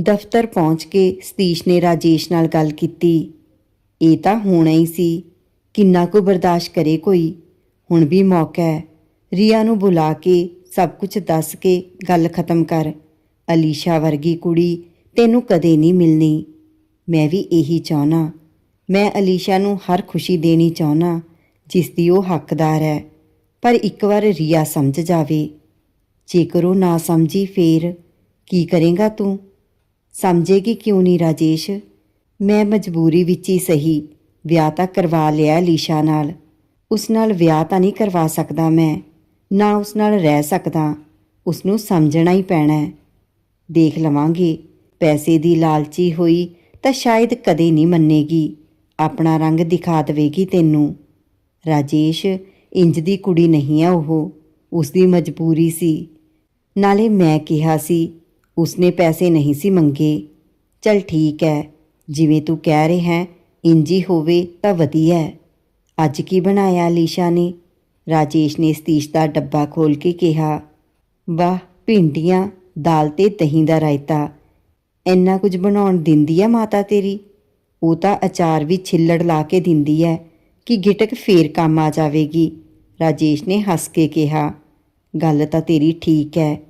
ਦਫ਼ਤਰ ਪਹੁੰਚ ਕੇ ਸਤੀਸ਼ ਨੇ ਰਾਜੇਸ਼ ਨਾਲ ਗੱਲ ਕੀਤੀ। ਇਹ ਤਾਂ ਹੋਣਾ ਹੀ ਸੀ। ਕਿੰਨਾ ਕੁ ਬਰਦਾਸ਼ਤ ਕਰੇ ਕੋਈ? ਹੁਣ ਵੀ ਮੌਕਾ ਹੈ। ਰੀਆ ਨੂੰ ਬੁਲਾ ਕੇ ਸਭ ਕੁਝ ਦੱਸ ਕੇ ਗੱਲ ਖਤਮ ਕਰ। ਅਲੀਸ਼ਾ ਵਰਗੀ ਕੁੜੀ ਤੈਨੂੰ ਕਦੇ ਨਹੀਂ ਮਿਲਣੀ। ਮੈਂ ਵੀ ਇਹੀ ਚਾਹਨਾ। ਮੈਂ ਅਲੀਸ਼ਾ ਨੂੰ ਹਰ ਖੁਸ਼ੀ ਦੇਣੀ ਚਾਹਨਾ, ਜਿਸ ਦੀ ਉਹ ਹੱਕਦਾਰ ਹੈ। ਪਰ ਇੱਕ ਵਾਰ ਰੀਆ ਸਮਝ ਜਾਵੇ। ਜੇਕਰ ਉਹ ਨਾ ਸਮਝੀ ਫੇਰ ਕੀ ਕਰੇਗਾ ਤੂੰ? ਸਮਝੇਗੀ ਕਿਉਂ ਨਹੀਂ ਰਾਜੇਸ਼? ਮੈਂ ਮਜਬੂਰੀ ਵਿੱਚ ਹੀ ਸਹੀ, ਵਿਆਹ ਤਾਂ ਕਰਵਾ ਲਿਆ ਲੀਸ਼ਾ ਨਾਲ। ਉਸ ਨਾਲ ਵਿਆਹ ਤਾਂ ਨਹੀਂ ਕਰਵਾ ਸਕਦਾ ਮੈਂ, ਨਾ ਉਸ ਨਾਲ ਰਹਿ ਸਕਦਾ। ਉਸ ਨੂੰ ਸਮਝਣਾ ਹੀ ਪੈਣਾ ਦੇਖ ਲਵਾਂਗੇ, ਪੈਸੇ ਦੀ ਲਾਲਚੀ ਹੋਈ ਤਾਂ ਸ਼ਾਇਦ ਕਦੇ ਨਹੀਂ ਮੰਨੇਗੀ। ਆਪਣਾ ਰੰਗ ਦਿਖਾ ਦੇਵੇਗੀ ਤੈਨੂੰ। ਰਾਜੇਸ਼ ਇੰਜ ਦੀ ਕੁੜੀ ਨਹੀਂ ਆ ਉਹ। ਉਸ ਦੀ ਮਜਬੂਰੀ ਸੀ। ਨਾਲੇ ਮੈਂ ਕਿਹਾ ਸੀ ਉਸਨੇ ਪੈਸੇ ਨਹੀਂ ਸੀ ਮੰਗੇ। ਚਲ ਠੀਕ ਹੈ ਜਿਵੇਂ ਤੂੰ ਕਹਿ ਰਿਹਾ ਹੈ ਇੰਜੀ ਹੋਵੇ ਤਾਂ ਵਧੀਆ ਹੈ ਅੱਜ ਕੀ ਬਣਾਇਆ ਲੀਸ਼ਾ ਨੇ? ਰਾਜੇਸ਼ ਨੇ ਸਤੀਸ਼ ਦਾ ਡੱਬਾ ਖੋਲ ਕੇ ਕਿਹਾ, ਵਾਹ, ਭਿੰਡੀਆਂ, ਦਾਲ ਤੇ ਦਹੀਂ ਦਾ ਰਾਇਤਾ। ਇੰਨਾ ਕੁਝ ਬਣਾਉਣ ਦਿੰਦੀ ਆ ਮਾਤਾ ਤੇਰੀ? ਉਹ ਤਾਂ ਅਚਾਰ ਵੀ ਛਿੱਲੜ ਲਾ ਕੇ ਦਿੰਦੀ ਹੈ ਕਿ ਗਿਟਕ ਫੇਰ ਕੰਮ ਆ ਜਾਵੇਗੀ। ਰਾਜੇਸ਼ ਨੇ ਹੱਸ ਕੇ ਕਿਹਾ, ਗੱਲ ਤਾਂ ਤੇਰੀ ਠੀਕ ਹੈ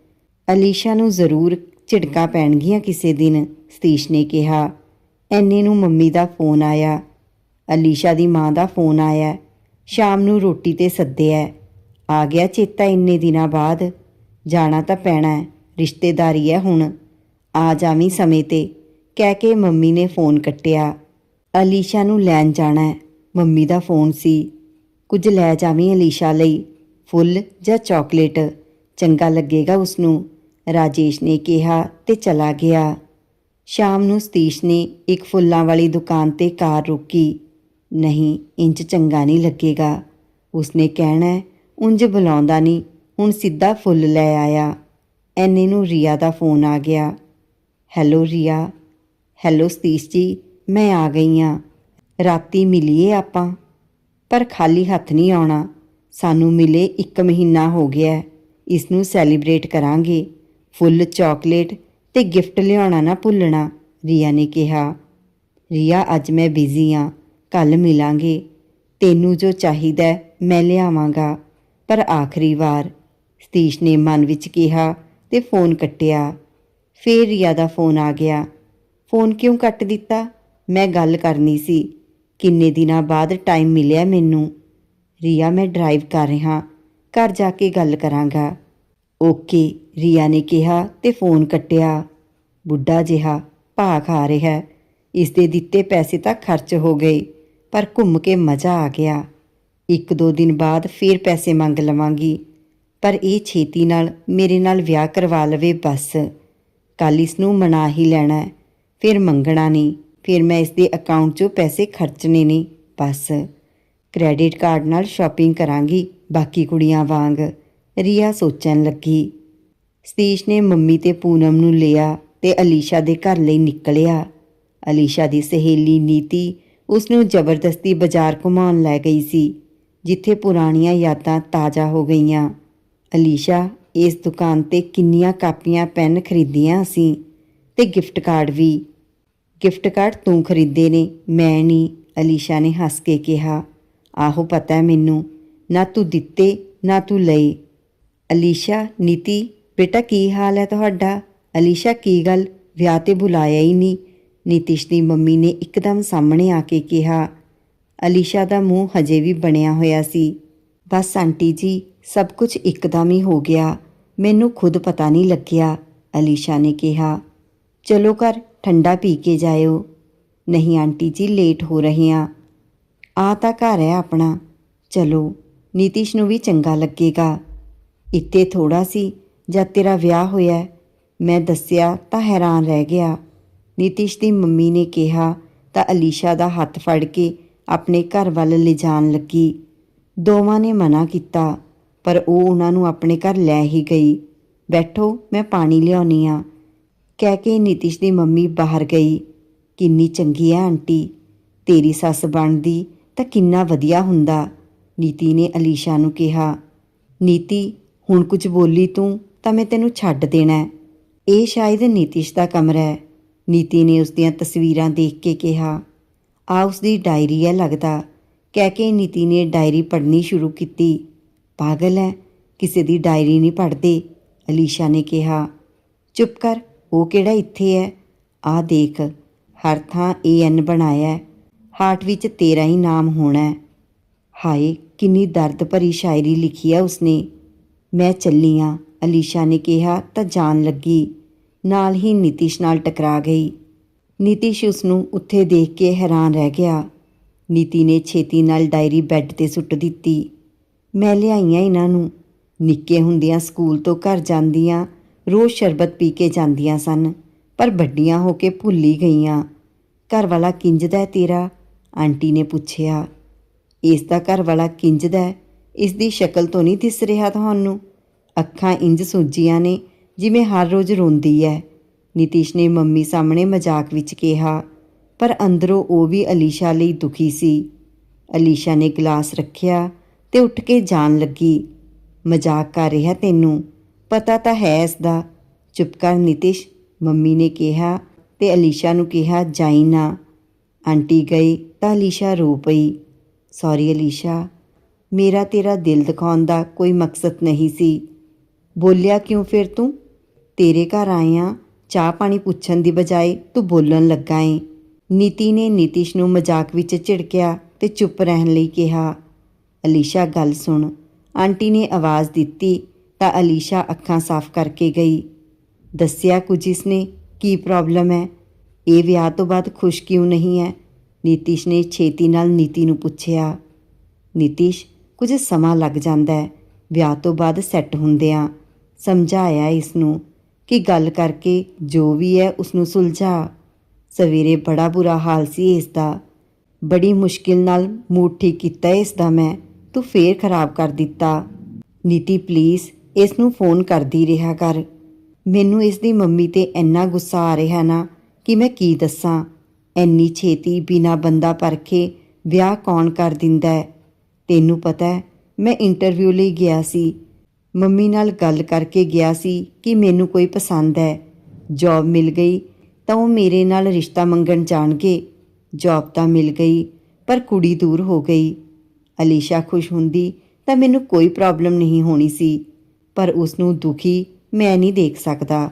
ਅਲੀਸ਼ਾ ਨੂੰ ਜ਼ਰੂਰ ਝਿੜਕਾਂ ਪੈਣਗੀਆਂ ਕਿਸੇ ਦਿਨ, ਸਤੀਸ਼ ਨੇ ਕਿਹਾ। ਐਨੇ ਨੂੰ ਮੰਮੀ ਦਾ ਫੋਨ ਆਇਆ। ਅਲੀਸ਼ਾ ਦੀ ਮਾਂ ਦਾ ਫੋਨ ਆਇਆ। ਸ਼ਾਮ ਨੂੰ ਰੋਟੀ ਤੇ ਸੱਦਿਆ। ਆ ਗਿਆ ਚੇਤਾ ਇੰਨੇ ਦਿਨਾਂ ਬਾਅਦ। ਜਾਣਾ ਤਾਂ ਪੈਣਾ ਹੈ, ਰਿਸ਼ਤੇਦਾਰੀ ਹੈ ਹੁਣ। ਆ ਜਾਵੀਂ ਸਮੇਂ ਤੇ, ਕਹਿ ਕੇ ਮੰਮੀ ਨੇ ਫੋਨ ਕੱਟਿਆ। ਅਲੀਸ਼ਾ ਨੂੰ ਲੈਣ ਜਾਣਾ ਹੈ। ਮੰਮੀ ਦਾ ਫੋਨ ਸੀ। ਕੁਝ ਲੈ ਜਾਵੀਂ ਅਲੀਸ਼ਾ ਲਈ, ਫੁੱਲ ਜਾਂ ਚਾਕਲੇਟ? ਚੰਗਾ ਲੱਗੇਗਾ ਉਸ ਨੂੰ ਰਾਜੇਸ਼ ਨੇ ਕਿਹਾ ਤੇ ਚਲਾ ਗਿਆ। ਸ਼ਾਮ ਨੂੰ ਸਤੀਸ਼ ਨੇ ਇੱਕ ਫੁੱਲਾਂ ਵਾਲੀ ਦੁਕਾਨ ਤੇ ਕਾਰ ਰੋਕੀ। ਨਹੀਂ ਇੰਜ ਚੰਗਾ ਨਹੀਂ ਲੱਗੇਗਾ ਉਸਨੇ ਕਹਿਣਾ ਹੈ, ਉਂਝ ਬੁਲਾਉਂਦਾ ਨਹੀਂ। ਹੁਣ ਸਿੱਧਾ ਫੁੱਲ ਲੈ ਆਇਆ ਐਨੇ ਨੂੰ ਰੀਆ ਦਾ ਫੋਨ ਆ ਗਿਆ। ਹੈਲੋ ਰੀਆ ਹੈਲੋ ਸਤੀਸ਼ ਜੀ ਮੈਂ ਆ ਗਈ ਆ। ਰਾਤੀ ਮਿਲੀਏ ਆਪਾਂ ਪਰ ਖਾਲੀ ਹੱਥ ਨਹੀਂ ਆਉਣਾ। ਸਾਨੂੰ ਮਿਲੇ 1 ਮਹੀਨਾ ਹੋ ਗਿਆ। ਹੈ। ਇਸ ਨੂੰ ਸੈਲੀਬ੍ਰੇਟ ਕਰਾਂਗੇ। ਫੁੱਲ ਚਾਕਲੇਟ ਤੇ ਗਿਫਟ ਲਿਆਉਣਾ ਨਾ ਭੁੱਲਣਾ, ਰੀਆ ਨੇ ਕਿਹਾ। ਰੀਆ, ਅੱਜ ਮੈਂ ਬਿਜ਼ੀ ਆ ਕੱਲ ਮਿਲਾਂਗੇ। ਤੈਨੂੰ ਜੋ ਚਾਹੀਦਾ ਮੈਂ ਲਿਆਵਾਂਗਾ। ਪਰ ਆਖਰੀ ਵਾਰ, ਸਤੀਸ਼ ਨੇ ਮਨ ਵਿੱਚ ਕਿਹਾ ਤੇ ਫੋਨ ਕੱਟਿਆ। ਫੇਰ ਰੀਆ ਦਾ ਫੋਨ ਆ ਗਿਆ। ਫੋਨ ਕਿਉਂ ਕੱਟ ਦਿੱਤਾ? ਮੈਂ ਗੱਲ ਕਰਨੀ ਸੀ। ਕਿੰਨੇ ਦਿਨਾਂ ਬਾਅਦ ਟਾਈਮ ਮਿਲਿਆ ਮੈਨੂੰ। ਰੀਆ, ਮੈਂ ਡਰਾਈਵ ਕਰ ਰਿਹਾ, ਘਰ ਜਾ ਕੇ ਗੱਲ ਕਰਾਂਗਾ। ਓਕੇ, ਰੀਆ ਨੇ ਕਿਹਾ ਤੇ ਫੋਨ ਕੱਟਿਆ। ਬੁੱਢਾ ਜਿਹਾ ਭਾ ਖਾ ਰਿਹਾ। ਹੈ। ਇਸ ਦੇ ਦਿੱਤੇ ਪੈਸੇ ਤਾਂ ਖਰਚ ਹੋ ਗਏ, ਪਰ ਘੁੰਮ ਕੇ ਮਜ਼ਾ ਆ ਗਿਆ। ਇੱਕ ਦੋ ਦਿਨ ਬਾਅਦ ਫੇਰ ਪੈਸੇ ਮੰਗ ਲਵਾਂਗੀ। ਪਰ ਇਹ ਛੇਤੀ ਨਾਲ ਮੇਰੇ ਨਾਲ ਵਿਆਹ ਕਰਵਾ ਲਵੇ ਬਸ। ਕੱਲ ਇਸ ਨੂੰ ਮਨਾ ਹੀ ਲੈਣਾ ਫਿਰ ਮੰਗਣਾ ਨਹੀਂ। ਫਿਰ ਮੈਂ ਇਸ ਦੇ ਅਕਾਊਂਟ 'ਚੋਂ ਪੈਸੇ ਖਰਚਣੇ ਨਹੀਂ ਬਸ। ਕ੍ਰੈਡਿਟ ਕਾਰਡ ਨਾਲ ਸ਼ਾਪਿੰਗ ਕਰਾਂਗੀ, ਬਾਕੀ ਕੁੜੀਆਂ ਵਾਂਗ। ਰੀਆ ਸੋਚਣ ਲੱਗੀ। ਸਤੀਸ਼ ਨੇ ਮੰਮੀ ਤੇ ਪੂਨਮ ਨੂੰ ਲਿਆ ਤੇ ਅਲੀਸ਼ਾ ਦੇ ਘਰ ਲਈ ਨਿਕਲਿਆ। ਅਲੀਸ਼ਾ ਦੀ ਸਹੇਲੀ ਨੀਤੀ ਉਸ ਨੂੰ ਜ਼ਬਰਦਸਤੀ ਬਾਜ਼ਾਰ ਘੁਮਾਉਣ ਲੈ ਗਈ ਸੀ, ਜਿੱਥੇ ਪੁਰਾਣੀਆਂ ਯਾਦਾਂ ਤਾਜ਼ਾ ਹੋ ਗਈਆਂ। ਅਲੀਸ਼ਾ ਇਸ ਦੁਕਾਨ ਤੇ ਕਿੰਨੀਆਂ ਕਾਪੀਆਂ, ਪੈਨ ਖਰੀਦੀਆਂ ਅਸੀਂ ਤੇ ਗਿਫਟ ਕਾਰਡ ਵੀ। ਗਿਫਟ ਕਾਰਡ ਤੂੰ ਖਰੀਦੇ ਨੇ, ਮੈਂ ਨਹੀਂ, ਅਲੀਸ਼ਾ ਨੇ ਹੱਸ ਕੇ ਕਿਹਾ। ਆਹੋ ਪਤਾ ਹੈ ਮੈਨੂੰ, ਨਾ ਤੂੰ ਦਿੱਤੇ, ਨਾ ਤੂੰ ਲਏ। ਅਲੀਸ਼ਾ, ਨੀਤੀ, ਬੇਟਾ ਕੀ ਹਾਲ ਹੈ ਤੁਹਾਡਾ? ਅਲੀਸ਼ਾ, ਕੀ ਗੱਲ? ਵਿਆਹ ਤੇ ਬੁਲਾਇਆ ਹੀ ਨਹੀਂ। ਨੀਤਿਸ਼ ਦੀ ਮੰਮੀ ਨੇ ਇੱਕਦਮ ਸਾਹਮਣੇ ਆ ਕੇ ਕਿਹਾ, ਅਲੀਸ਼ਾ ਦਾ ਮੂੰਹ ਹਜੇ ਵੀ ਬਣਿਆ ਹੋਇਆ ਸੀ। ਬਸ ਆਂਟੀ ਜੀ, ਸਭ ਕੁਝ ਇੱਕਦਮ ਹੀ ਹੋ ਗਿਆ। ਮੈਨੂੰ ਖੁਦ ਪਤਾ ਨਹੀਂ ਲੱਗਿਆ, ਅਲੀਸ਼ਾ ਨੇ ਕਿਹਾ। ਚਲੋ ਘਰ, ਠੰਡਾ ਪੀ ਕੇ ਜਾਇਓ। ਨਹੀਂ ਆਂਟੀ ਜੀ, ਲੇਟ ਹੋ ਰਹੇ ਆ। ਆ ਤਾਂ ਘਰ ਹੈ ਆਪਣਾ। ਚਲੋ, ਨੀਤਿਸ਼ ਨੂੰ ਵੀ ਚੰਗਾ ਲੱਗੇਗਾ। ਇੱਥੇ ਥੋੜਾ ਸੀ ਜਦ ਤੇਰਾ ਵਿਆਹ ਹੋਇਆ। ਮੈਂ ਦੱਸਿਆ ਤਾਂ ਹੈਰਾਨ ਰਹਿ ਗਿਆ। ਨੀਤਿਸ਼ ਦੀ ਮੰਮੀ ਨੇ ਕਿਹਾ ਤਾਂ ਅਲੀਸ਼ਾ ਦਾ ਹੱਥ ਫੜ ਕੇ ਆਪਣੇ ਘਰ ਵੱਲ ਲਿਜਾਣ ਲੱਗੀ। ਦੋਵਾਂ ਨੇ ਮਨਾ ਕੀਤਾ, ਪਰ ਉਹ ਉਹਨਾਂ ਨੂੰ ਆਪਣੇ ਘਰ ਲੈ ਹੀ ਗਈ। ਬੈਠੋ, ਮੈਂ ਪਾਣੀ ਲਿਆਉਣੀ ਆ। ਕਹਿ ਕੇ ਨੀਤਿਸ਼ ਦੀ ਮੰਮੀ ਬਾਹਰ ਗਈ। ਕਿੰਨੀ ਚੰਗੀ ਹੈ ਆਂਟੀ। ਤੇਰੀ ਸੱਸ ਬਣਦੀ ਤਾਂ ਕਿੰਨਾ ਵਧੀਆ ਹੁੰਦਾ, ਨੀਤੀ ਨੇ ਅਲੀਸ਼ਾ ਨੂੰ ਕਿਹਾ। ਨੀਤੀ ਹੁਣ ਕੁਝ ਬੋਲੀ ਤੂੰ, ਤਾਂ ਮੈਂ ਤੈਨੂੰ ਛੱਡ ਦੇਣਾ ਇਹ ਸ਼ਾਇਦ ਨੀਤੀਸ਼ ਦਾ ਕਮਰਾ ਹੈ। ਨੀਤੀ ਨੇ ਉਸ ਦੀਆਂ ਤਸਵੀਰਾਂ ਦੇਖ ਕੇ ਕਿਹਾ। ਆ ਉਸ ਦੀ ਡਾਇਰੀ ਹੈ ਲੱਗਦਾ। ਕਹਿ ਕੇ ਨੀਤੀ ਨੇ ਡਾਇਰੀ ਪੜ੍ਹਨੀ ਸ਼ੁਰੂ ਕੀਤੀ। ਪਾਗਲ ਹੈ, ਕਿਸੇ ਦੀ ਡਾਇਰੀ ਨਹੀਂ ਪੜ੍ਹਦੇ, ਅਲੀਸ਼ਾ ਨੇ ਕਿਹਾ। ਚੁੱਪ ਕਰ, ਉਹ ਕਿਹੜਾ ਇੱਥੇ ਹੈ? ਆ ਦੇਖ, ਹਰ ਥਾਂ ਏ ਐਨ ਬਣਾਇਆ ਹੈ। ਹਾਰਟ ਵਿੱਚ ਤੇਰਾ ਹੀ ਨਾਮ ਹੋਣਾ ਹਾਏ, ਕਿੰਨੀ ਦਰਦ ਭਰੀ ਸ਼ਾਇਰੀ ਲਿਖੀ ਹੈ ਉਸਨੇ। ਮੈਂ ਚੱਲੀ ਆਂ। ਅਲੀਸ਼ਾ ਨੇ ਕਿਹਾ ਤਾਂ ਜਾਣ ਲੱਗੀ। ਨਾਲ ਹੀ ਨਿਤਿਸ਼ ਨਾਲ ਟਕਰਾ ਗਈ। ਨਿਤਿਸ਼ ਉਸ ਨੂੰ ਉੱਥੇ ਦੇਖ ਕੇ ਹੈਰਾਨ ਰਹਿ ਗਿਆ। ਨੀਤੀ ਨੇ ਛੇਤੀ ਨਾਲ ਡਾਇਰੀ ਬੈੱਡ ਤੇ ਸੁੱਟ ਦਿੱਤੀ। ਮੈਂ ਲਿਆਈਆਂ ਇਹਨਾਂ ਨੂੰ। ਨਿੱਕੇ ਹੁੰਦਿਆਂ ਸਕੂਲ ਤੋਂ ਘਰ ਜਾਂਦੀਆਂ, ਰੋਜ਼ ਸ਼ਰਬਤ ਪੀ ਕੇ ਜਾਂਦੀਆਂ ਸਨ, ਪਰ ਵੱਡੀਆਂ ਹੋ ਕੇ ਭੁੱਲ ਹੀ ਗਈਆਂ। ਘਰ ਵਾਲਾ ਕਿੰਜਦਾ ਤੇਰਾ? ਆਂਟੀ ਨੇ ਪੁੱਛਿਆ। ਇਸ ਦਾ ਘਰ ਵਾਲਾ ਕਿੰਜਦਾ ਇਸ ਦੀ ਸ਼ਕਲ ਤੋਂ ਨਹੀਂ ਦਿਸ ਰਿਹਾ ਤੁਹਾਨੂੰ? ਅੱਖਾਂ ਇੰਜ ਸੂਜੀਆਂ ਨੇ, ਜਿਵੇਂ ਹਰ ਰੋਜ਼ ਰੋਂਦੀ ਹੈ ਨਿਤਿਸ਼ ਨੇ ਮੰਮੀ ਸਾਹਮਣੇ ਮਜ਼ਾਕ ਵਿੱਚ ਕਿਹਾ, ਪਰ ਅੰਦਰੋਂ ਉਹ ਵੀ ਅਲੀਸ਼ਾ ਲਈ ਦੁਖੀ ਸੀ। ਅਲੀਸ਼ਾ ਨੇ ਗਲਾਸ ਰੱਖਿਆ ਤੇ ਉੱਠ ਕੇ ਜਾਣ ਲੱਗੀ। ਮਜ਼ਾਕ ਕਰ ਰਿਹਾ ਤੈਨੂੰ? ਪਤਾ ਤਾਂ ਹੈ ਇਸ ਦਾ ਚੁੱਪ ਕਰ ਨਿਤਿਸ਼, ਮੰਮੀ ਨੇ ਕਿਹਾ ਤੇ ਅਲੀਸ਼ਾ ਨੂੰ ਕਿਹਾ, ਜਾਈ ਨਾ। ਆਂਟੀ ਗਈ ਤਾਂ ਅਲੀਸ਼ਾ ਰੋ ਪਈ। ਸੌਰੀ ਅਲੀਸ਼ਾ ਮੇਰਾ ਤੇਰਾ ਦਿਲ ਦਿਖਾਉਣ ਦਾ ਕੋਈ ਮਕਸਦ ਨਹੀਂ ਸੀ। ਬੋਲਿਆ ਕਿਉਂ ਫਿਰ ਤੂੰ? ਤੇਰੇ ਘਰ ਆਏ ਆਂ, ਚਾਹ ਪਾਣੀ ਪੁੱਛਣ ਦੀ ਬਜਾਏ ਤੂੰ ਬੋਲਣ ਲੱਗਾ ਏ। ਨੀਤੀ ਨੇ ਨੀਤੀਸ਼ ਨੂੰ ਮਜ਼ਾਕ ਵਿੱਚ ਝਿੜਕਿਆ ਤੇ ਚੁੱਪ ਰਹਿਣ ਲਈ ਕਿਹਾ। ਅਲੀਸ਼ਾ, ਗੱਲ ਸੁਣ। ਆਂਟੀ ਨੇ ਆਵਾਜ਼ ਦਿੱਤੀ ਤਾਂ ਅਲੀਸ਼ਾ ਅੱਖਾਂ ਸਾਫ਼ ਕਰਕੇ ਗਈ। ਦੱਸਿਆ ਕੁਝ ਇਸਨੇ, ਕੀ ਪ੍ਰੋਬਲਮ ਹੈ? ਇਹ ਵਿਆਹ ਤੋਂ ਬਾਅਦ ਖੁਸ਼ ਕਿਉਂ ਨਹੀਂ ਹੈ? ਨੀਤੀਸ਼ ਨੇ ਛੇਤੀ ਨਾਲ ਨੀਤੀ ਨੂੰ ਪੁੱਛਿਆ। ਨੀਤੀਸ਼ ਕੁਝ ਸਮਾਂ ਲੱਗ ਜਾਂਦਾ ਹੈ। ਵਿਆਹ ਤੋਂ ਬਾਅਦ ਸੈੱਟ ਹੁੰਦਿਆਂ ਸਮਝਾਇਆ ਇਸ ਨੂੰ ਕਿ ਗੱਲ ਕਰਕੇ ਜੋ ਵੀ ਹੈ ਉਸ ਨੂੰ ਸੁਲਝਾ। ਸਵੇਰੇ ਬੜਾ ਬੁਰਾ ਹਾਲ ਸੀ ਇਸ ਦਾ ਬੜੀ ਮੁਸ਼ਕਿਲ ਨਾਲ ਮੂਡ ਠੀਕ ਕੀਤਾ ਇਸ ਦਾ ਮੈਂ। ਤੂੰ ਫੇਰ ਖਰਾਬ ਕਰ ਦਿੱਤਾ। ਨੀਤੀ ਪਲੀਜ਼ ਇਸ ਨੂੰ ਫੋਨ ਕਰਦੀ ਰਿਹਾ ਕਰ। ਮੈਨੂੰ ਇਸ ਦੀ ਮੰਮੀ ਤੇ ਇੰਨਾ ਗੁੱਸਾ ਆ ਰਿਹਾ ਨਾ ਕਿ ਮੈਂ ਕੀ ਦੱਸਾਂ। ਐਨੀ ਛੇਤੀ ਬਿਨਾ ਬੰਦਾ ਪਰਖੇ ਵਿਆਹ ਕੌਣ ਕਰ ਦਿੰਦਾ ਹੈ? ਤੈਨੂੰ ਪਤਾ ਹੈ, ਮੈਂ ਇੰਟਰਵਿਊ ਲਈ ਗਿਆ ਸੀ। ਮੰਮੀ ਨਾਲ ਗੱਲ ਕਰਕੇ ਗਿਆ ਸੀ ਕਿ ਮੈਨੂੰ ਕੋਈ ਪਸੰਦ ਹੈ। ਜੌਬ ਮਿਲ ਗਈ, ਤਾਂ ਉਹ ਮੇਰੇ ਨਾਲ ਰਿਸ਼ਤਾ ਮੰਗਣ ਜਾਣਗੇ। ਜੌਬ ਤਾਂ ਮਿਲ ਗਈ, ਪਰ ਕੁੜੀ ਦੂਰ ਹੋ ਗਈ। ਅਲੀਸ਼ਾ ਖੁਸ਼ ਹੁੰਦੀ ਤਾਂ ਮੈਨੂੰ ਕੋਈ ਪ੍ਰੋਬਲਮ ਨਹੀਂ ਹੋਣੀ ਸੀ, ਪਰ ਉਸ ਨੂੰ ਦੁਖੀ ਮੈਂ ਨਹੀਂ ਦੇਖ ਸਕਦਾ।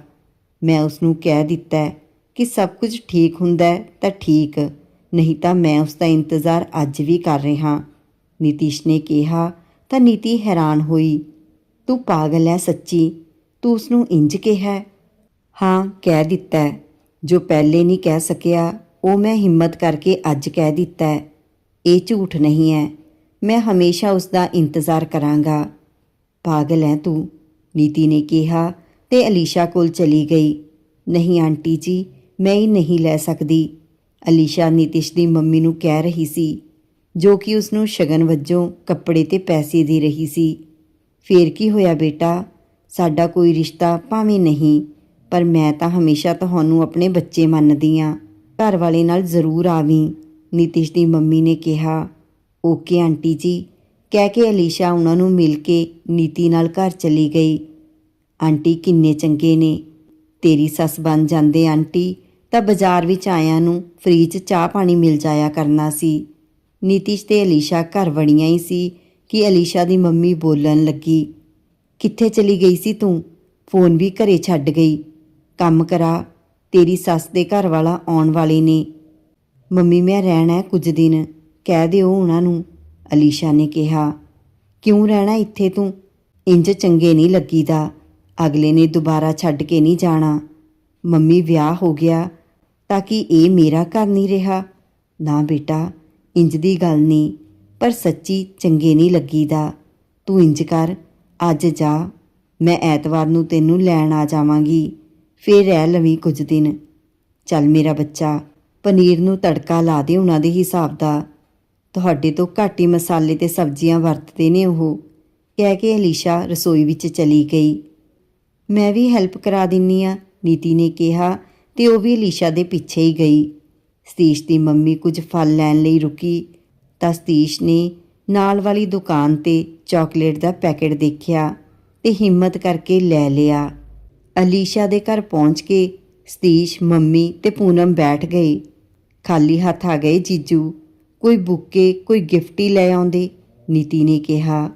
ਮੈਂ ਉਸ ਨੂੰ ਕਹਿ ਦਿੱਤਾ ਕਿ ਸਭ ਕੁਝ ਠੀਕ ਹੁੰਦਾ ਤਾਂ ਠੀਕ, ਨਹੀਂ ਤਾਂ ਮੈਂ ਉਸ ਦਾ ਇੰਤਜ਼ਾਰ ਅੱਜ ਵੀ ਕਰ ਰਿਹਾ ਨਿਤਿਸ਼ ਨੇ ਕਿਹਾ, ਤਾਂ ਨੀਤੀ ਹੈਰਾਨ ਹੋਈ। ਤੂੰ ਪਾਗਲ ਹੈ ਸੱਚੀ। ਤੂੰ ਉਸ ਨੂੰ ਇੰਜ ਕਿਹਾ? ਹਾਂ, ਕਹਿ ਦਿੱਤਾ। ਜੋ ਪਹਿਲੇ ਨਹੀਂ ਕਹਿ ਸਕਿਆ, ਉਹ ਮੈਂ ਹਿੰਮਤ ਕਰਕੇ ਅੱਜ ਕਹਿ ਦਿੱਤਾ। ਇਹ ਝੂਠ ਨਹੀਂ ਹੈ ਮੈਂ ਹਮੇਸ਼ਾ ਉਸ ਦਾ ਇੰਤਜ਼ਾਰ ਕਰਾਂਗਾ। ਪਾਗਲ ਹੈ ਤੂੰ, ਨੀਤੀ ਨੇ ਕਿਹਾ ਤੇ ਅਲੀਸ਼ਾ ਕੋਲ ਚਲੀ ਗਈ। ਨਹੀਂ ਆਂਟੀ ਜੀ, ਮੈਂ ਹੀ ਨਹੀਂ ਲੈ ਸਕਦੀ। ਅਲੀਸ਼ਾ ਨਿਤਿਸ਼ ਦੀ ਮੰਮੀ ਨੂੰ ਕਹਿ ਰਹੀ ਸੀ। ਜੋ ਕਿ ਉਸ ਨੂੰ ਸ਼ਗਨ ਵਜੋਂ ਕੱਪੜੇ ਤੇ ਪੈਸੇ ਦੇ ਰਹੀ ਸੀ। ਫੇਰ ਕੀ ਹੋਇਆ ਬੇਟਾ? ਸਾਡਾ ਕੋਈ ਰਿਸ਼ਤਾ ਭਾਵੇਂ ਨਹੀਂ, ਪਰ ਮੈਂ ਤਾਂ ਹਮੇਸ਼ਾ ਤੁਹਾਨੂੰ ਆਪਣੇ ਬੱਚੇ ਮੰਨਦੀ ਆ। ਘਰ ਵਾਲੇ ਨਾਲ ਜ਼ਰੂਰ ਆਵੀਂ, ਨਿਤਿਸ਼ ਦੀ ਮੰਮੀ ਨੇ ਕਿਹਾ। ਓਕੇ, ਆਂਟੀ ਜੀ। ਕਹਿ ਕੇ ਅਲੀਸ਼ਾ ਉਹਨਾਂ ਨੂੰ ਮਿਲ ਕੇ ਨੀਤੀ ਨਾਲ ਘਰ ਚਲੀ ਗਈ। ਆਂਟੀ ਕਿੰਨੇ ਚੰਗੇ ਨੇ। ਤੇਰੀ ਸੱਸ ਬਣ ਜਾਂਦੇ, ਆਂਟੀ। ਤਾਂ ਬਾਜ਼ਾਰ ਵਿੱਚ ਆਇਆਂ ਨੂੰ ਫ੍ਰੀ 'ਚ ਚਾਹ ਪਾਣੀ ਮਿਲ ਜਾਇਆ ਕਰਨਾ ਸੀ। ਨੀਤੀਸ਼ ਤੇ ਅਲੀਸ਼ਾ ਘਰ ਵੜੀਆਂ ਹੀ ਸੀ ਕਿ ਅਲੀਸ਼ਾ ਦੀ ਮੰਮੀ ਬੋਲਣ ਲੱਗੀ, ਕਿੱਥੇ ਚਲੀ ਗਈ ਸੀ ਤੂੰ? ਫੋਨ ਵੀ ਘਰੇ ਛੱਡ ਗਈ। ਕੰਮ ਕਰਾ, ਤੇਰੀ ਸੱਸ ਦੇ ਘਰ ਵਾਲਾ ਆਉਣ ਵਾਲੇ ਨੇ। ਮੰਮੀ, ਮੈਂ ਰਹਿਣਾ ਕੁਝ ਦਿਨ, ਕਹਿ ਦਿਓ ਉਹਨਾਂ ਨੂੰ। ਅਲੀਸ਼ਾ ਨੇ ਕਿਹਾ, ਕਿਉਂ ਰਹਿਣਾ ਇੱਥੇ ਤੂੰ? ਇੰਜ ਚੰਗੇ ਨਹੀਂ ਲੱਗੀਦਾ, ਅਗਲੇ ਨੇ ਦੁਬਾਰਾ ਛੱਡ ਕੇ ਨਹੀਂ ਜਾਣਾ। ਮੰਮੀ ਵਿਆਹ ਹੋ ਗਿਆ, ਤਾਂ ਕਿ ਇਹ ਮੇਰਾ ਘਰ ਨਹੀਂ ਰਿਹਾ। ਨਾ ਬੇਟਾ ਇੰਜ ਦੀ ਗੱਲ ਨਹੀਂ ਪਰ ਸੱਚੀ ਚੰਗੇ ਨਹੀਂ ਲੱਗੀਦਾ। ਤੂੰ ਇੰਜ ਕਰ, ਅੱਜ ਜਾ, ਮੈਂ ਐਤਵਾਰ ਨੂੰ ਤੈਨੂੰ ਲੈਣ ਆ ਜਾਵਾਂਗੀ, ਫੇਰ ਰਹਿ ਲਵੀਂ ਕੁਝ ਦਿਨ। ਚੱਲ ਮੇਰਾ ਬੱਚਾ, ਪਨੀਰ ਨੂੰ ਤੜਕਾ ਲਾ ਦੇ ਉਹਨਾਂ ਦੇ ਹਿਸਾਬ ਦਾ। ਤੁਹਾਡੇ ਤੋਂ ਘੱਟ ਹੀ ਮਸਾਲੇ ਤੇ ਸਬਜ਼ੀਆਂ ਵਰਤਦੇ ਨੇ ਉਹ। ਕਹਿ ਕੇ ਅਲੀਸ਼ਾ ਰਸੋਈ ਵਿੱਚ ਚਲੀ ਗਈ। ਮੈਂ ਵੀ ਹੈਲਪ ਕਰਾ ਦਿੰਨੀ ਆ, ਨੀਤੀ ਨੇ ਕਿਹਾ ਤੇ ਉਹ ਵੀ ਅਲੀਸ਼ਾ ਦੇ ਪਿੱਛੇ ਹੀ ਗਈ। ਸਤੀਸ਼ ਦੀ ਮੰਮੀ ਕੁਝ ਫਲ ਲੈਣ ਲਈ ਰੁਕੀ ਤਾਂ ਸਤੀਸ਼ ਨੇ ਨਾਲ ਵਾਲੀ ਦੁਕਾਨ ਤੇ ਚਾਕਲੇਟ ਦਾ ਪੈਕੇਟ ਦੇਖਿਆ ਤੇ ਹਿੰਮਤ ਕਰਕੇ ਲੈ ਲਿਆ। ਅਲੀਸ਼ਾ ਦੇ ਘਰ ਪਹੁੰਚ ਕੇ ਸਤੀਸ਼, ਮੰਮੀ ਤੇ ਪੂਨਮ ਬੈਠ ਗਏ। ਖਾਲੀ ਹੱਥ ਆ ਗਏ ਜੀਜੂ। ਕੋਈ ਬੁੱਕੇ, ਕੋਈ ਗਿਫਟ ਹੀ ਲੈ ਆਉਂਦੇ, ਨੀਤੀ ਨੇ ਕਿਹਾ।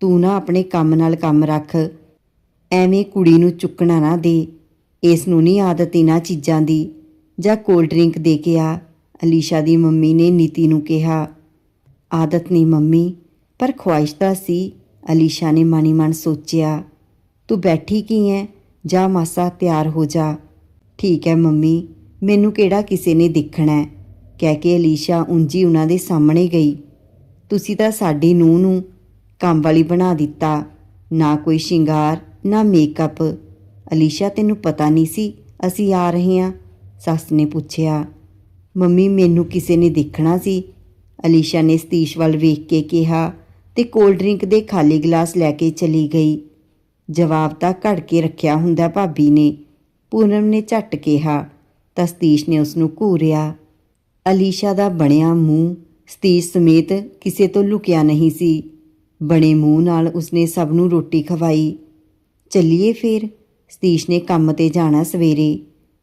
ਤੂੰ ਨਾ ਆਪਣੇ ਕੰਮ ਨਾਲ ਕੰਮ ਰੱਖ। ਐਵੇਂ ਕੁੜੀ ਨੂੰ ਚੁੱਕਣਾ ਨਾ ਦੇ। ਇਸ ਨੂੰ ਨਹੀਂ ਆਦਤ ਇਹਨਾਂ ਚੀਜ਼ਾਂ ਦੀ। ਜਾਂ ਕੋਲਡ ਡਰਿੰਕ ਦੇ ਕੇ ਆ। ਅਲੀਸ਼ਾ ਦੀ ਮੰਮੀ ਨੇ ਨੀਤੀ ਨੂੰ ਕਿਹਾ। ਆਦਤ ਨਹੀਂ ਮੰਮੀ, ਪਰ ਖੁਆਇਸ਼ ਤਾਂ ਸੀ। ਅਲੀਸ਼ਾ ਨੇ ਮਨੀ ਮਨ ਸੋਚਿਆ, ਤੂੰ ਬੈਠੀ ਕੀ ਐ? ਜਾ ਮਾਸਾ, ਤਿਆਰ ਹੋ ਜਾ। ਠੀਕ ਹੈ ਮੰਮੀ, ਮੈਨੂੰ ਕਿਹੜਾ ਕਿਸੇ ਨੇ ਦੇਖਣਾ ਕਹਿ ਕੇ ਅਲੀਸ਼ਾ ਉਂਝੀ ਉਹਨਾਂ ਦੇ ਸਾਹਮਣੇ ਗਈ। ਤੁਸੀਂ ਤਾਂ ਸਾਡੀ ਨੂੰਹ ਨੂੰ ਕੰਮ ਵਾਲੀ ਬਣਾ ਦਿੱਤਾ, ਨਾ ਕੋਈ ਸ਼ਿੰਗਾਰ, ਨਾ ਮੇਕਅਪ ਅਲੀਸ਼ਾ, ਤੈਨੂੰ ਪਤਾ ਨਹੀਂ ਸੀ, ਅਸੀਂ ਆ ਰਹੇ ਹਾਂ ਸੱਸ ਨੇ ਪੁੱਛਿਆ, ਮੰਮੀ, ਮੈਨੂੰ ਕਿਸੇ ਨੇ ਦੇਖਣਾ ਸੀ? ਅਲੀਸ਼ਾ ਨੇ ਸਤੀਸ਼ ਵੱਲ ਵੇਖ ਕੇ ਕਿਹਾ ਤੇ ਕੋਲਡ ਡਰਿੰਕ ਦੇ ਖਾਲੀ ਗਲਾਸ ਲੈ ਕੇ ਚਲੀ ਗਈ। ਜਵਾਬ ਤਾਂ ਘੜ ਕੇ ਰੱਖਿਆ ਹੁੰਦਾ ਭਾਬੀ ਨੇ। ਪੂਨਮ ਨੇ ਝੱਟ ਕਿਹਾ, ਤਾਂ ਸਤੀਸ਼ ਨੇ ਉਸ ਨੂੰ ਘੂਰਿਆ। ਅਲੀਸ਼ਾ ਦਾ ਬਣਿਆ ਮੂੰਹ। ਸਤੀਸ਼ ਸਮੇਤ ਕਿਸੇ ਤੋਂ ਲੁਕਿਆ ਨਹੀਂ ਸੀ। ਬਣੇ ਮੂੰਹ ਨਾਲ ਉਸਨੇ ਸਭ ਨੂੰ ਰੋਟੀ ਖਵਾਈ। ਚੱਲੀਏ ਫੇਰ? ਸਤੀਸ਼ ਨੇ ਕੰਮ ਤੇ ਜਾਣਾ ਸਵੇਰੇ।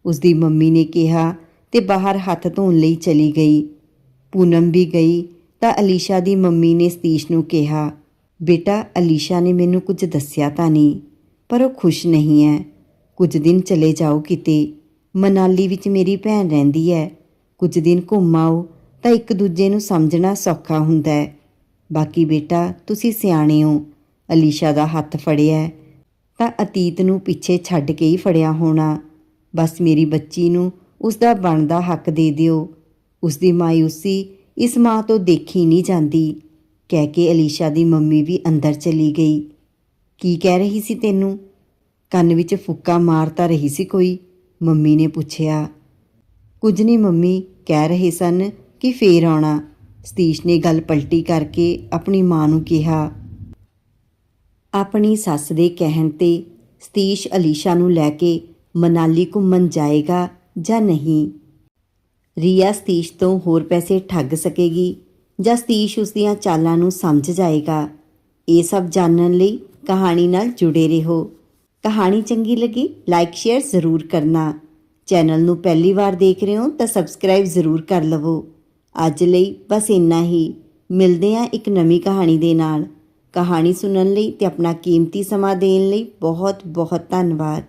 ਉਸ ਦੀ ਮੰਮੀ ਨੇ ਕਿਹਾ ਤੇ ਬਾਹਰ ਹੱਥ ਧੋਣ ਲਈ ਚਲੀ ਗਈ। ਪੂਨਮ ਵੀ ਗਈ ਤਾਂ ਅਲੀਸ਼ਾ ਦੀ ਮੰਮੀ ਨੇ ਸਤੀਸ਼ ਨੂੰ ਕਿਹਾ, ਬੇਟਾ, ਅਲੀਸ਼ਾ ਨੇ ਮੈਨੂੰ ਕੁਝ ਦੱਸਿਆ ਤਾਂ ਨਹੀਂ, ਪਰ ਉਹ ਖੁਸ਼ ਨਹੀਂ ਹੈ। ਕੁਝ ਦਿਨ ਚਲੇ ਜਾਓ ਕਿਤੇ। ਮਨਾਲੀ ਵਿੱਚ ਮੇਰੀ ਭੈਣ ਰਹਿੰਦੀ ਹੈ। ਕੁਝ ਦਿਨ ਘੁੰਮ ਆਓ ਤਾਂ ਇੱਕ ਦੂਜੇ ਨੂੰ ਸਮਝਣਾ ਸੌਖਾ ਹੁੰਦਾ ਹੈ। ਬਾਕੀ ਬੇਟਾ, ਤੁਸੀਂ ਸਿਆਣੇ ਹੋ। ਅਲੀਸ਼ਾ ਦਾ ਹੱਥ ਫੜਿਆ ਤਾਂ ਅਤੀਤ ਨੂੰ ਪਿੱਛੇ ਛੱਡ ਕੇ ਹੀ ਫੜਿਆ ਹੋਣਾ। ਬਸ ਮੇਰੀ ਬੱਚੀ ਨੂੰ ਉਸ ਦਾ ਬਣਦਾ ਹੱਕ ਦੇ ਦਿਓ। ਉਸ ਦੀ ਮਾਇੂਸੀ ਇਸ ਮਾਂ ਤੋਂ ਦੇਖੀ ਨਹੀਂ ਜਾਂਦੀ। ਕਹਿ ਕੇ ਅਲੀਸ਼ਾ ਦੀ ਮੰਮੀ ਵੀ ਅੰਦਰ ਚਲੀ ਗਈ। ਕੀ ਕਹਿ ਰਹੀ ਸੀ ਤੈਨੂੰ? ਕੰਨ ਵਿੱਚ ਫੁੱਕਾ ਮਾਰਤਾ ਰਹੀ ਸੀ ਕੋਈ? ਮੰਮੀ ਨੇ ਪੁੱਛਿਆ। ਕੁਝ ਨਹੀਂ ਮੰਮੀ, ਕਹਿ ਰਹੇ ਸਨ ਕਿ ਫੇਰ ਆਉਣਾ। ਸਤੀਸ਼ ਨੇ ਗੱਲ ਪਲਟੀ ਕਰਕੇ ਆਪਣੀ ਮਾਂ ਨੂੰ ਕਿਹਾ। ਆਪਣੀ ਸੱਸ ਦੇ ਕਹਿਣ ਤੇ ਸਤੀਸ਼ ਅਲੀਸ਼ਾ ਨੂੰ ਲੈ ਕੇ ਮਨਾਲੀ ਘੁੰਮਣ ਜਾਏਗਾ ਜਾਂ ਨਹੀਂ? ਰੀਆ ਸਤੀਸ਼ ਤੋਂ ਹੋਰ ਪੈਸੇ ਠੱਗ ਸਕੇਗੀ ਜਾਂ ਸਤੀਸ਼ ਉਸ ਦੀਆਂ ਚਾਲਾਂ ਨੂੰ ਸਮਝ ਜਾਏਗਾ? ਇਹ ਸਭ ਜਾਣਨ ਲਈ ਕਹਾਣੀ ਨਾਲ ਜੁੜੇ ਰਹੋ। ਕਹਾਣੀ ਚੰਗੀ ਲੱਗੀ ਲਾਈਕ ਸ਼ੇਅਰ ਜ਼ਰੂਰ ਕਰਨਾ। ਚੈਨਲ ਨੂੰ ਪਹਿਲੀ ਵਾਰ ਦੇਖ ਰਹੇ ਹੋ ਤਾਂ ਸਬਸਕ੍ਰਾਈਬ ਜ਼ਰੂਰ ਕਰ ਲਵੋ। ਅੱਜ ਲਈ ਬਸ ਇੰਨਾ ਹੀ। ਮਿਲਦੇ ਹਾਂ ਇੱਕ ਨਵੀਂ ਕਹਾਣੀ ਦੇ ਨਾਲ। ਕਹਾਣੀ ਸੁਣਨ ਲਈ ਤੇ ਆਪਣਾ ਕੀਮਤੀ ਸਮਾਂ ਦੇਣ ਲਈ ਬਹੁਤ ਬਹੁਤ ਧੰਨਵਾਦ।